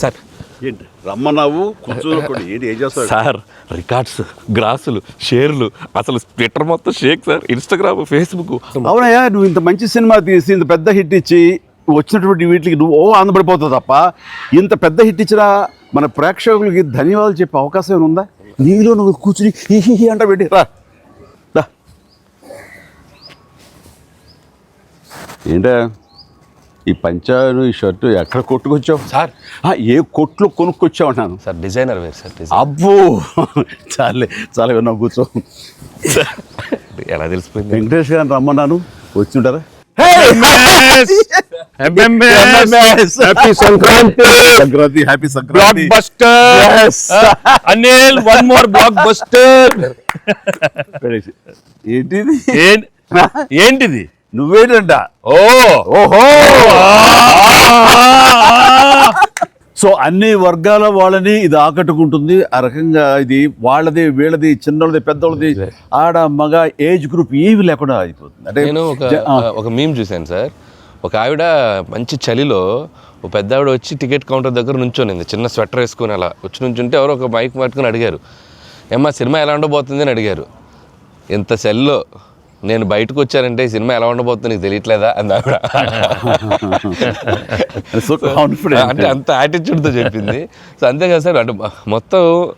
Sir. ఏంటి? రమ్మన్నావు కూర్చోకుండా ఏంటి ఏం చేస్తావు సార్ రికార్డ్స్ గ్రాసులు షేర్లు అసలు ట్విట్టర్ మొత్తం షేక్ సార్. Instagram Facebook. అవునయ్యా నువ్వు ఇంత మంచి సినిమా తీసి ఇంత పెద్ద హిట్ ఇచ్చి వచ్చినటువంటి వీటికి నువ్వు ఓ ఆనందపడిపోతావు తప్ప ఇంత పెద్ద హిట్ ఇచ్చిన మన ప్రేక్షకులకి ధన్యవాదాలు చెప్పే అవకాశం ఏమైనా ఉందా? నీలో నువ్వు కూర్చుని హి అంట పెట్టి రా. ఏంటా ఈ పంచాను ఈ షర్టు ఎక్కడ కొట్టుకొచ్చావు? సార్. ఆ, ఏ కొట్లు కొనుక్కొచ్చావు అన్నాను సార్ డిజైనర్ వేరు సార్ అబ్బో! చాలే చాలా విన్నావు కూర్చో. ఎలా తెలిసిపోయింది? వెంకటేష్ గారిని రమ్మన్నాను. వచ్చి ఉంటారా? Happy Sankranti Sankranti happy block Sankranti buster Anil one more block buster ఏంటిది? ఏంటిది? నువ్వేంటంట? ఓ! ఓహో! సో అన్ని వర్గాల వాళ్ళని ఇది ఆకట్టుకుంటుంది. ఆ రకంగా ఇది వాళ్ళది వీళ్ళది చిన్నోళ్ళది పెద్దోళ్ళది ఆడ మగ ఏజ్ గ్రూప్ ఏవి లేకుండా అయిపోతుంది. అంటే నేను ఒక ఒక మీమ్ చూశాను సార్. ఒక ఆవిడ మంచి చలిలో ఒక పెద్ద ఆవిడ వచ్చి టికెట్ కౌంటర్ దగ్గర నుంచోనింది. చిన్న స్వెటర్ వేసుకుని అలా వచ్చి నుంచుంటే ఎవరో ఒక బైక్ పట్టుకుని అడిగారు. ఏమ్మా సినిమా ఎలా ఉండబోతుంది అని అడిగారు. ఇంత చలిలో నేను బయటకు వచ్చానంటే ఈ సినిమా ఎలా ఉండబోతుంది నీకు తెలియట్లేదా అంది ఆవిడ. అంటే అంత యాటిట్యూడ్తో చెప్పింది. సో అంతే కదా సార్ అంటే మొత్తం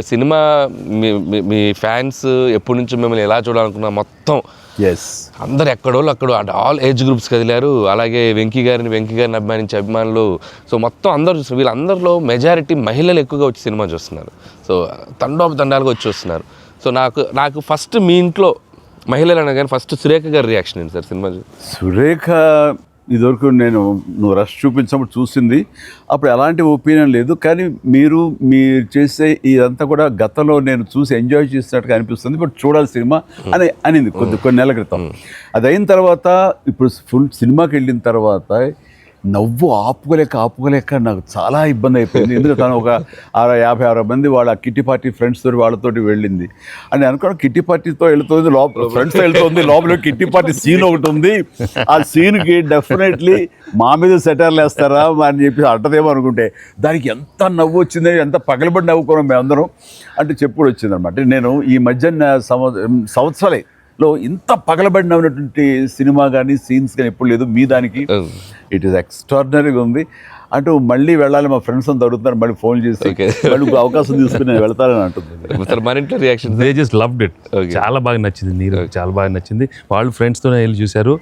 సినిమా మీ మీ- ఫ్యాన్స్ ఎప్పటి నుంచి మిమ్మల్ని ఎలా చూడాలనుకున్నా మొత్తం yes. అందరు ఎక్కడోళ్ళు అక్కడ ఆల్ ఏజ్ గ్రూప్స్ కదిలారు. అలాగే వెంకీ గారిని వెంకీ గారిని అభిమానించే అభిమానులు. సో మొత్తం అందరూ. వీళ్ళందరిలో మెజారిటీ మహిళలు ఎక్కువగా వచ్చి సినిమా చూస్తున్నారు. సో తండోప తండాలుగా వచ్చి చూస్తున్నారు. సో నాకు నాకు ఫస్ట్ మీ ఇంట్లో మహిళలు అనగానే ఫస్ట్ సురేఖ గారి రియాక్షన్ ఏంటి సార్ సినిమా సురేఖ ఇదివరకు నేను నువ్వు రష్ చూపించినప్పుడు చూసింది. అప్పుడు ఎలాంటి ఒపీనియన్ లేదు. కానీ మీరు మీరు చేసే ఇదంతా కూడా గతంలో నేను చూసి ఎంజాయ్ చేసినట్టుగా అనిపిస్తుంది. బట్ చూడాలి సినిమా అని అనింది కొద్ది కొన్ని నెలల క్రితం. అది అయిన తర్వాత ఇప్పుడు ఫుల్ సినిమాకి వెళ్ళిన తర్వాత నవ్వు ఆపుకోలేక ఆపుకోలేక నాకు చాలా ఇబ్బంది అయిపోయింది. ఎందుకంటే తను ఒక అరవై యాభై అరవై మంది వాళ్ళ కిట్టి పార్టీ ఫ్రెండ్స్ తోటి వాళ్ళతోటి వెళ్ళింది. అని అనుకోవడం కిట్టి పార్టీతో వెళ్తుంది లోపల ఫ్రెండ్స్తో వెళ్తుంది లోపల కిట్టి పార్టీ సీన్ ఒకటి ఉంది. ఆ సీన్కి డెఫినెట్లీ మా మీద సెటర్లు వేస్తారా అని చెప్పి అంటదేమో అనుకుంటే దానికి ఎంత నవ్వు వచ్చింది ఎంత పగలబడి నవ్వుకున్నాం మేమందరం అంటే చెప్పుడు వచ్చిందనమాట నేను ఈ మధ్య సంవత్సరాలే లో ఇంత పగలబడినటువంటి సినిమా కానీ సీన్స్ కానీ ఎప్పుడు లేదు. మీ దానికి ఇట్ ఈస్ ఎక్స్ట్రాడినరీగా ఉంది. అంటూ మళ్ళీ వెళ్ళాలి మా ఫ్రెండ్స్ అంతా అడుగుతున్నారు మళ్ళీ ఫోన్ చేసి ఇంకో అవకాశం తీసుకుని నేను వెళ్తానని అంటుంది. మన ఇంట్లో reaction they just loved it. చాలా బాగా నచ్చింది నీరు చాలా బాగా నచ్చింది. వాళ్ళు ఫ్రెండ్స్తోనే వెళ్ళి చూశారు.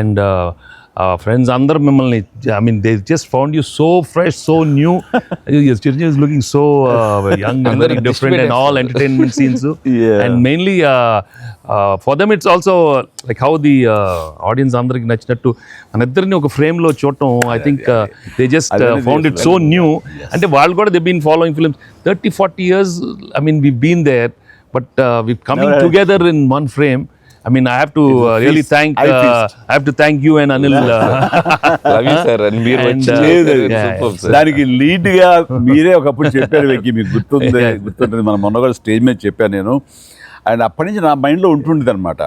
అండ్ ఫ్రెండ్స్ అందరూ మిమ్మల్ని I mean they just found you so fresh so new Chiranjeevi is looking so young different and all entertainment scenes. And mainly for them it's also like how the audience అందరికి నచ్చినట్టు మన ఇద్దరిని ఒక ఫ్రేమ్లో చూడటం I think they just found it so new అంటే వాళ్ళు కూడా they been following films thirty forty years I mean we been there but we coming together in one frame I mean, I have to uh, really feast. thank. I Uh, feast. I have to thank you and Anil. Uh, love you and sir. దానికి లీడ్గా మీరే ఒకప్పుడు చెప్పారు వెక్కి మీకు గుర్తుంది గుర్తుంటుంది మన మొన్న కూడా స్టేజ్ మీద చెప్పాను నేను అండ్ అప్పటి నుంచి నా మైండ్లో ఉంటుండేది అనమాట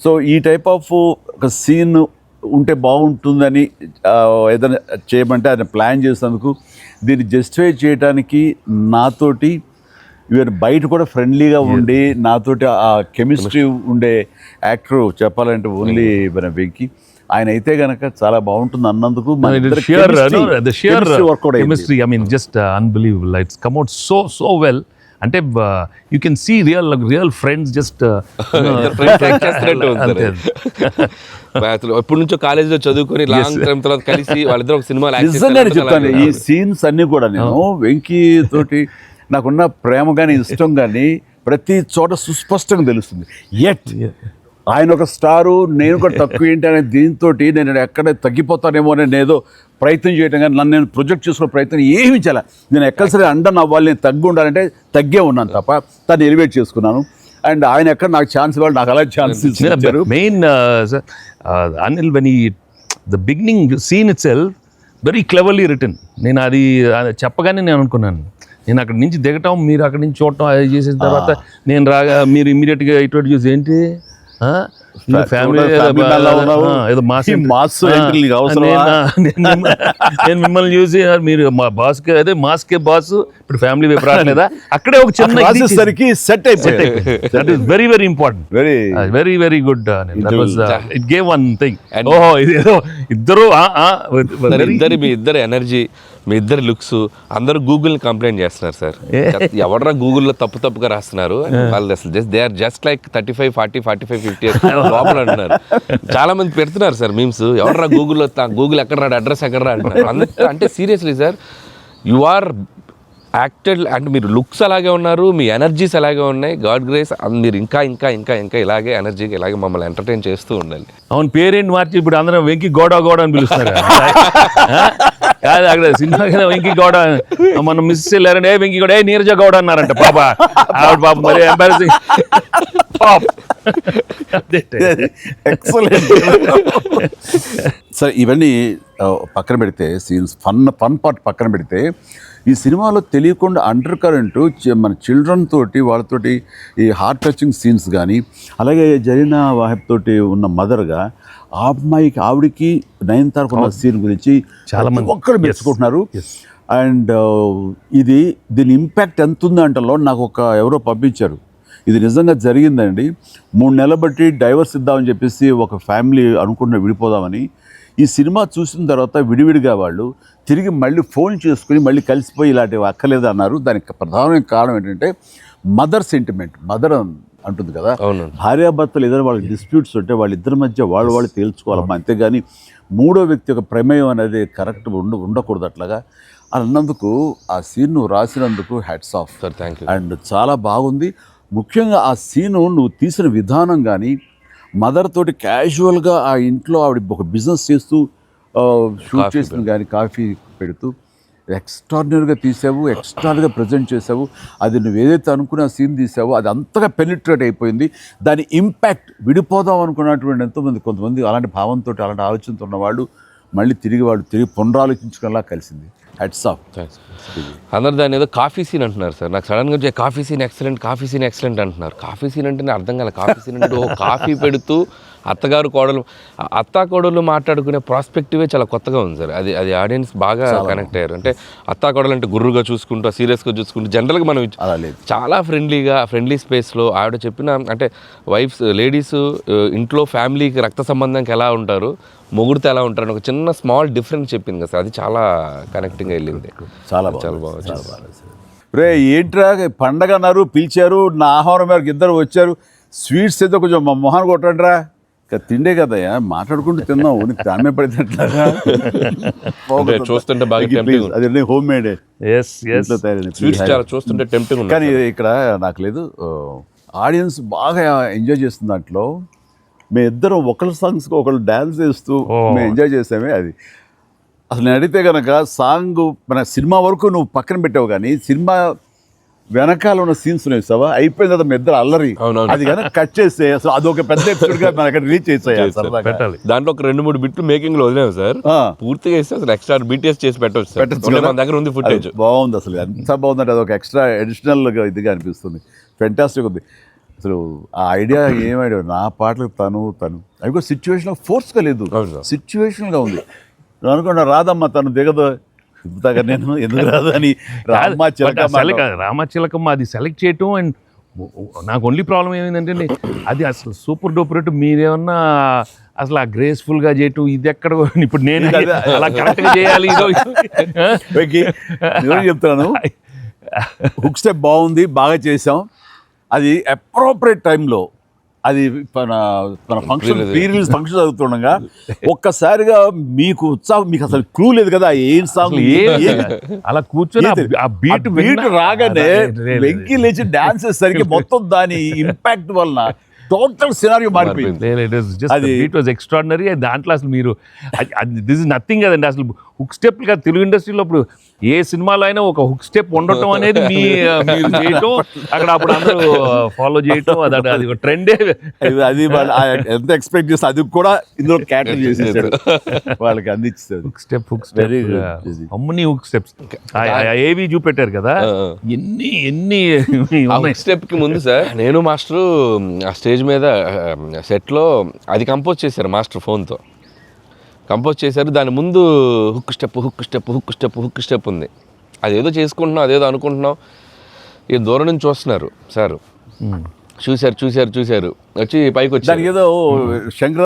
సో ఈ టైప్ ఆఫ్ ఒక సీన్ ఉంటే బాగుంటుందని ఏదైనా చేయమంటే ఆయన ప్లాన్ చేసినందుకు దీన్ని జస్టిఫై చేయడానికి నాతోటి ఈవెన్ బయట కూడా ఫ్రెండ్లీగా ఉండి నాతోటి ఆ కెమిస్ట్రీ ఉండే యాక్టర్ చెప్పాలంటే ఓన్లీ మన వెంకి. ఆయన అయితే గనక చాలా బాగుంటుంది అన్నందుకు మన it is ఇద్దరి sheer, uh, chemistry- no, the sheer chemistry అంటే you can see real real friends just ఎప్పటి నుంచో కాలేజీలో చదువుకొని లాంగ్ టైం తర్వాత కలిసి వాళ్ళిద్దరు ఒక సినిమా చెప్తాను. ఈ సీన్స్ అన్ని కూడా నేను వెంకీ తోటి నాకున్న ప్రేమ కానీ ఇష్టం కానీ ప్రతి చోట సుస్పష్టంగా తెలుస్తుంది. ఎట్ ఆయన ఒక స్టారు నేను కూడా తక్కువ ఏంటి అనే దీంతో నేను ఎక్కడ తగ్గిపోతానేమో అని నేను ఏదో ప్రయత్నం చేయడం కానీ నన్ను నేను ప్రొజెక్ట్ చేసుకునే ప్రయత్నం ఏమి చేయాలి. నేను ఎక్కడ సరే అండర్ అవ్వాలి నేను తగ్గి ఉండాలంటే తగ్గే ఉన్నాను తప్ప తను ఎలివేట్ చేసుకున్నాను. అండ్ ఆయన ఎక్కడ నాకు ఛాన్స్ ఇవ్వాలి నాకు అలా ఛాన్స్ ఇచ్చారు మెయిన్ అనిల్ వెన్ ఈ the beginning scene it sell very cleverly written నేను అది చెప్పగానే నేను అనుకున్నాను. నేను అక్కడి నుంచి దిగటం మీరు అక్కడి నుంచి చూడటం అది చేసిన తర్వాత నేను రాగా మీరు ఇమీడియట్గా ఇటువంటి చూసి ఏంటి? ఫ్యామిలీ. ఏదో మాస్? నేను మిమ్మల్ని చూసి "ఆ, మీరు మా బాస్కి అదే మాస్ కే బాస్ ఇప్పుడు ఫ్యామిలీ వైపు రావట్లేదా? అక్కడే ఒక చిన్న రాసేసరికి సెట్ అయిపోయింది that is very very important very very very good it gave one thing ఓహో ఇది ఏదో ఇద్దరు ఆ, ఆ, సార్ ఇద్దరి మీ ఇద్దరు ఎనర్జీ మీ ఇద్దరు లుక్స్ అందరూ గూగుల్ కంప్లైంట్ చేస్తున్నారు సార్. ఎవడరా గూగుల్లో తప్పు తప్పుగా రాస్తున్నారు? వాళ్ళు అసలు just they are just like thirty five forty forty five fifty లోపల అంటున్నారు. చాలా మంది పెడుతున్నారు సార్ మీమ్స్ ఎవడరా గూగుల్లో గూగుల్ ఎక్కడ రాడు అడ్రస్ ఎక్కడ రా అంటున్నారు. అంత- అంటే seriously sir you are acted అంటే మీరు లుక్స్ అలాగే ఉన్నారు మీ ఎనర్జీస్ అలాగే ఉన్నాయి. గాడ్ గ్రేస్ మీరు ఇంకా ఇంకా ఇంకా ఇంకా ఇలాగే ఎనర్జీకి ఇలాగే మమ్మల్ని ఎంటర్టైన్ చేస్తూ ఉండాలి. అవును పేరేంటి మార్చి? ఇప్పుడు అందరం వెంకి గోడ గోడ అని పిలుస్తున్నారు ఆ? కాదు అక్కడ సినిమా కదా వెంకి గౌడ. మనం మిస్ వెళ్ళారంటే ఏ వెంకి గౌడ ఏ నీరజ గౌడ అన్నారంట. పాప. ఆవిడ పాప మరి ఎంబారసింగ్ ఎక్సలెంట్ సరే ఇవన్నీ పక్కన పెడితే సీన్స్ ఫన్ ఫన్ పార్ట్ పక్కన పెడితే ఈ సినిమాలో తెలియకుండా అండర్ కరెంట్ మన చిల్డ్రన్ తోటి వాళ్ళతోటి ఈ హార్ట్ టచింగ్ సీన్స్ కానీ అలాగే జరీనా వాహిబ్ తోటి ఉన్న మదర్గా ఆ అమ్మాయికి ఆవిడికి నయనతారకు ఉన్న సీన్ గురించి చాలా మంది- ఒక్కరు మెచ్చుకుంటున్నారు. అండ్ ఇది దీని ఇంపాక్ట్ ఎంత ఉందంటలో నాకు ఒక ఎవరో పంపించారు. ఇది నిజంగా జరిగిందండి. మూడు నెలల బట్టి డైవర్స్ ఇద్దామని చెప్పేసి ఒక ఫ్యామిలీ అనుకున్న విడిపోదామని. ఈ సినిమా చూసిన తర్వాత విడివిడిగా వాళ్ళు తిరిగి మళ్ళీ ఫోన్ చేసుకుని మళ్ళీ కలిసిపోయి ఇలాంటివి అక్కర్లేదు అన్నారు. దానికి ప్రధానమైన కారణం ఏంటంటే మదర్ సెంటిమెంట్ మదర్ అంటుంది కదా. భార్యాభర్తలు ఏదైనా వాళ్ళకి డిస్ప్యూట్స్ ఉంటే వాళ్ళిద్దరి మధ్య వాళ్ళు వాళ్ళు తేల్చుకోవాలమ్మా. అంతేగాని మూడో వ్యక్తి యొక్క ప్రమేయం అనేది కరెక్ట్ ఉండ ఉండకూడదు అట్లాగా అని అన్నందుకు ఆ సీన్ నువ్వు రాసినందుకు hats off sir thank you and చాలా బాగుంది. ముఖ్యంగా ఆ సీను నువ్వు తీసిన విధానం కానీ మదర్ తోటి క్యాజువల్గా ఆ ఇంట్లో ఆవిడ ఒక బిజినెస్ చేస్తూ షూట్ చేసిన కానీ కాఫీ పెడుతూ ఎక్స్ట్రాడినరీగా తీసావు ఎక్స్ట్రాడినరీగా ప్రజెంట్ చేసావు. అది నువ్వు ఏదైతే అనుకున్న సీన్ తీసావో అది అంతగా పెనిట్రేట్ అయిపోయింది. దాని ఇంపాక్ట్ విడిపోదాం అనుకున్నటువంటి ఎంతోమంది కొంతమంది అలాంటి భావంతో అలాంటి ఆలోచనతో ఉన్నవాళ్ళు మళ్ళీ తిరిగి వాళ్ళు తిరిగి పునరాలోచించుకునేలా కలిసింది. హెడ్స్ ఆఫ్ అందరు దాని ఏదో కాఫీ సీన్ అంటున్నారు సార్. నాకు సడన్గా వచ్చే coffee scene excellent coffee scene excellent అంటున్నారు. కాఫీ సీన్ అంటేనే అర్థం కాలే కాఫీ సీన్ అంటే ఓ కాఫీ పెడుతూ అత్తగారు కోడలు అత్త కోడలు మాట్లాడుకునే ప్రాస్పెక్టివే చాలా కొత్తగా ఉంది సార్. అది అది ఆడియన్స్ బాగా కనెక్ట్ అయ్యారు. అంటే అత్తా కోడలు అంటే గుర్రుగా చూసుకుంటూ సీరియస్గా చూసుకుంటూ జనరల్గా మనం చాలా ఫ్రెండ్లీగా ఫ్రెండ్లీ స్పేస్లో ఆవిడ చెప్పిన అంటే వైఫ్స్ లేడీస్ ఇంట్లో ఫ్యామిలీకి రక్త సంబంధంకి ఎలా ఉంటారు మొగుడితో ఎలా ఉంటారు అని ఒక చిన్న స్మాల్ డిఫరెన్స్ చెప్పింది కదా సార్. అది చాలా కనెక్టింగ్ వెళ్ళింది. చాలా చాలా బాగా బాగా చాలా బాగా రే ఏంట్రా పండగ అన్నారు పిలిచారు నా ఆహారం మేరకు ఇద్దరు వచ్చారు. స్వీట్స్ అయితే కొంచెం మా మొహాన్ని కొట్టండిరా. ఇక తిండే కదయ్యా? మాట్లాడుకుంటూ తిన్నావు. నీకు దాని పడినట్లాగా. అంటే చూస్తుంటే బాగా. అది హోమ్ మేడ్ చూస్తుంటే టెంప్టింగ్ కానీ ఇక్కడ నాకు లేదు. ఆడియన్స్ బాగా ఎంజాయ్ చేస్తున్న దాంట్లో. మేము ఇద్దరం ఒకళ్ళ సాంగ్స్కి ఒకళ్ళు డ్యాన్స్ చేస్తూ మేము ఎంజాయ్ చేసామే అది. అసలు నేను అడిగితే కనుక సాంగ్ మన సినిమా వరకు నువ్వు పక్కన పెట్టావు కానీ సినిమా వెనకాల ఉన్న సీన్స్ వేసావా అయిపోయిన తర్వాత మీ ఇద్దరు అల్లరి. అది కనుక కట్ చేస్తే అసలు అదొక పెద్ద ఎపిసోడ్గా మనకి రీచ్ పెట్టాలి. దాంట్లో ఒక రెండు మూడు బిట్లు మేకింగ్లో వదిలేము సార్. పూర్తిగా వేస్తే అసలు ఎక్స్ట్రా బీటీఎస్ చేసి పెట్టవచ్చు సార్ పెట్టొచ్చు? మన దగ్గర ఉంది ఫుటేజ్ బాగుంది అసలు. ఎంత బాగుందంటే అదొక ఎక్స్ట్రా అడిషనల్గా ఇదిగా అనిపిస్తుంది. ఫెంటాస్టిక్ ఉంది. అసలు ఆ ఐడియా ఏం ఐడియా నా పాటలకు తను తను. అవి కూడా సిచ్యువేషన్ ఫోర్స్గా లేదు. సిచ్యువేషన్గా ఉంది. నేను అనుకున్నా రాదమ్మా తను దిగదు చెప్తాగా నేను ఎందుకు రాదు అని రామచిలకమ్మ అది సెలెక్ట్ చేయటం అండ్ నాకు ఓన్లీ ప్రాబ్లం ఏమైందంటే అది అసలు సూపర్ డూపర్ మీరేమన్నా అసలు ఆ గ్రేస్ఫుల్గా చేయటం ఇది ఎక్కడ ఇప్పుడు నేను. అలా కరెక్ట్గా చేయాలి చెప్తున్నాను. హుక్ స్టెప్ బాగుంది బాగా చేసాం అది అప్రోప్రియట్ టైంలో అది మన మన ఫంక్షన్ ప్రీ రిలీజ్ ఫంక్షన్ జరుగుతుండగా ఒక్కసారిగా మీకు ఉత్సాహం మీకు అసలు క్లూ లేదు కదా ఏం సాంగ్ అలా కూర్చొని ఆ- బీట్ బీట్ రాగానే వెంకి లేచి డాన్స్ చేసేసరికి మొత్తం దాని ఇంపాక్ట్ వలన టోటల్ సినారియో మారిపోయింది. అది- బీట్ వాజ్ ఎక్స్ట్రాడినరీ దాంట్లో అసలు మీరు దిస్ ఇస్ నథింగ్ కదండి అసలు హుక్ స్టెప్గా తెలుగు ఇండస్ట్రీలో ఇప్పుడు ఏ సినిమాలో అయినా ఒక హుక్ స్టెప్ ఉండటం అనేది మీ మీరు చేయటం అక్కడ అప్పుడు అందరూ ఫాలో చేయటం అది అది ఒక ట్రెండే అది- ఎంత ఎక్స్పెక్ట్ చేస్తే అది కూడా ఇందులో క్యాటర్ చేసేసాడు. వాళ్ళకి అందించాడు హుక్ స్టెప్ హుక్ స్టెప్. అమ్మని హుక్ స్టెప్స్ ఏవి చూపెట్టారు కదా. ఎన్ని ఎన్ని ఉన్నాయి? స్టెప్కి ముందు సార్ నేను మాస్టర్ ఆ స్టేజ్ మీద సెట్లో అది కంపోజ్ చేశారు మాస్టర్ ఫోన్తో కంపోజ్ చేశారు దాని ముందు hook step hook step hook step hook step ఉంది. అదేదో చేసుకుంటున్నాం అదేదో అనుకుంటున్నాం. ఈ దూరం నుంచి చూస్తున్నారు సార్. చూశారు చూశారు చూశారు. వచ్చి పైకి వచ్చారు. దానికి ఏదో శంకర